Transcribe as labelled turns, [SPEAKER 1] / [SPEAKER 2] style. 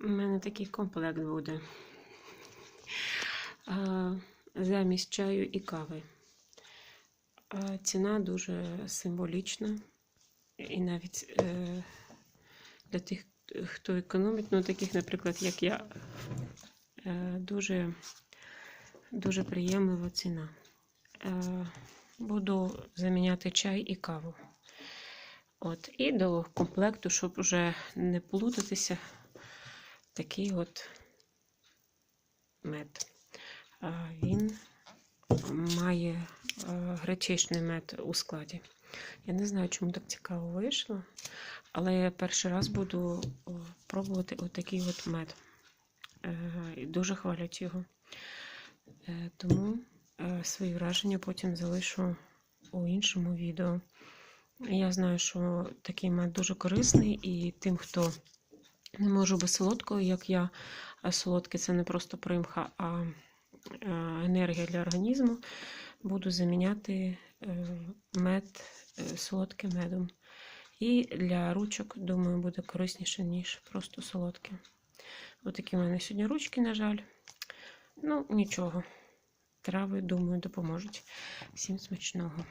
[SPEAKER 1] У мене такий комплект буде. Замість чаю і кави. Ціна дуже символічна. І навіть е, для тих, хто економить, ну таких, наприклад, як я, е, дуже, дуже приємлива ціна. Е, Буду заміняти чай і каву. От, і до комплекту, щоб вже не плутатися, такий от мед. Він має гречишний мед у складі. Я не знаю, чому так цікаво вийшло, але я перший раз буду пробувати отакий от мед. Е, Дуже хвалять його. Е, Тому е, свої враження потім залишу у іншому відео. Я знаю, що такий мед дуже корисний, і тим, хто не може без солодкого, як я, а солодке це не просто примха, а е, енергія для організму, буду заміняти е, мед е, солодким медом. І для ручок, думаю, буде корисніше, ніж просто солодке. Отакі в мене сьогодні ручки, на жаль. Ну, нічого. Трави, думаю, допоможуть. Всім смачного.